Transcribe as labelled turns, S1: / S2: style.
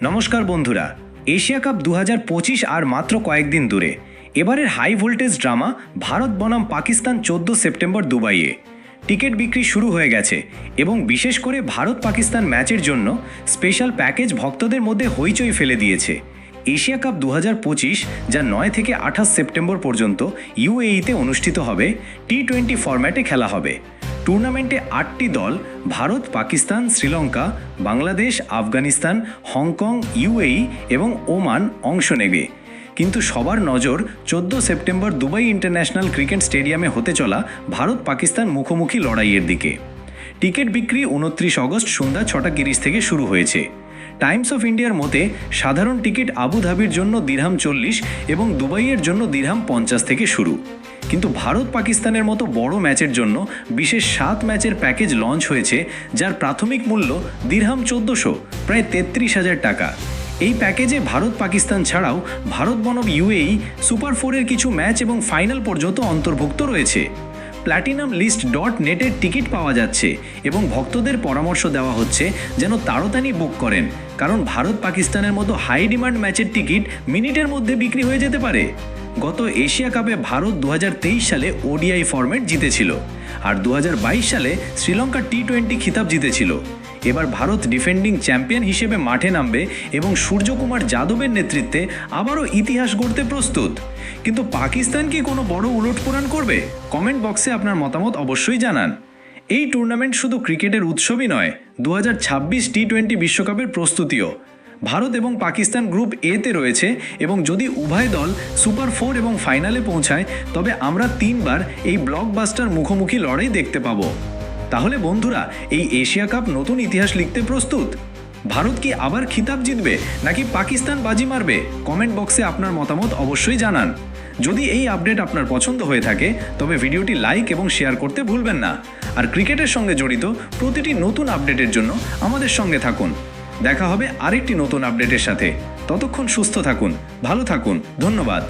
S1: নমস্কার বন্ধুরা, Asia cup দু আর মাত্র কয়েকদিন দূরে। এবারের হাই ভোল্টেজ ড্রামা ভারত বনাম পাকিস্তান চোদ্দ সেপ্টেম্বর দুবাইয়ে। টিকিট বিক্রি শুরু হয়ে গেছে এবং বিশেষ করে ভারত পাকিস্তান ম্যাচের জন্য স্পেশাল প্যাকেজ ভক্তদের মধ্যে হইচই ফেলে দিয়েছে। এশিয়া কাপ দু যা নয় থেকে আঠাশ সেপ্টেম্বর পর্যন্ত ইউএইতে অনুষ্ঠিত হবে, টি টোয়েন্টি ফরম্যাটে খেলা হবে। টুর্নামেন্টে আটটি দল, Bharat, Pakistan, Sri Lanka, Bangladesh, Afghanistan, Hong Kong, UAE এবং ওমান অংশ নেবে। কিন্তু সবার নজর চোদ্দ সেপ্টেম্বর দুবাই ইন্টারন্যাশনাল ক্রিকেট স্টেডিয়ামে হতে চলা ভারত পাকিস্তান মুখোমুখি লড়াইয়ের দিকে। টিকিট বিক্রি উনত্রিশ অগস্ট সন্ধ্যা ছটা তিরিশ থেকে শুরু হয়েছে। টাইমস অফ ইন্ডিয়ার মতে, সাধারণ টিকিট আবুধাবির জন্য দিরহাম চল্লিশ এবং দুবাইয়ের জন্য দিরহাম পঞ্চাশ থেকে শুরু। কিন্তু ভারত পাকিস্তানের মতো বড় ম্যাচের জন্য বিশেষ সাত ম্যাচের প্যাকেজ লঞ্চ হয়েছে, যার প্রাথমিক মূল্য দিরহাম চোদ্দোশো, প্রায় তেত্রিশ হাজার টাকা। এই প্যাকেজে ভারত পাকিস্তান ছাড়াও ভারত বনম ইউএই, সুপার ফোরের কিছু ম্যাচ এবং ফাইনাল পর্যন্ত অন্তর্ভুক্ত রয়েছে। প্ল্যাটিনাম লিস্ট ডট নেটের টিকিট পাওয়া যাচ্ছে এবং ভক্তদের পরামর্শ দেওয়া হচ্ছে যেন তাড়াতাড়ি বুক করেন, কারণ ভারত পাকিস্তানের মতো হাই ডিমান্ড ম্যাচের টিকিট মিনিটের মধ্যে বিক্রি হয়ে যেতে পারে। গত এশিয়া কাপে ভারত দু হাজার তেইশ সালে ওডিআই ফরম্যাট জিতেছিল, আর দু হাজার বাইশ সালে শ্রীলঙ্কা টি টোয়েন্টি খিতাব জিতেছিল। এবার ভারত ডিফেন্ডিং চ্যাম্পিয়ন হিসেবে মাঠে নামবে এবং সূর্যকুমার যাদবের নেতৃত্বে আবারও ইতিহাস গড়তে প্রস্তুত। কিন্তু পাকিস্তান কি কোনো বড় উলটপুরাণ করবে? কমেন্ট বক্সে আপনার মতামত অবশ্যই জানান। এই টুর্নামেন্ট শুধু ক্রিকেটের উৎসবই নয় দু টি টোয়েন্টি বিশ্বকাপের প্রস্তুতিও। ভারত এবং পাকিস্তান গ্রুপ এতে রয়েছে এবং যদি উভয় দল সুপার ফোর এবং ফাইনালে পৌঁছায়, তবে আমরা তিনবার এই ব্লকবাস্টার মুখোমুখি লড়াই দেখতে পাবো। তাহলে বন্ধুরা, এই এশিয়া কাপ নতুন ইতিহাস লিখতে প্রস্তুত? ভারত কি আবার খিতাব জিতবে, নাকি পাকিস্তান বাজি মারবে? কমেন্ট বক্সে আপনার মতামত অবশ্যই জানান। যদি এই আপডেট আপনার পছন্দ হয়ে থাকে, তবে ভিডিওটি লাইক এবং শেয়ার করতে ভুলবেন না। আর ক্রিকেটের সঙ্গে জড়িত প্রতিটি নতুন আপডেটের জন্য আমাদের সঙ্গে থাকুন। দেখা হবে আরেকটি নতুন আপডেটের সাথে। ততক্ষণ সুস্থ থাকুন, ভালো থাকুন, ধন্যবাদ।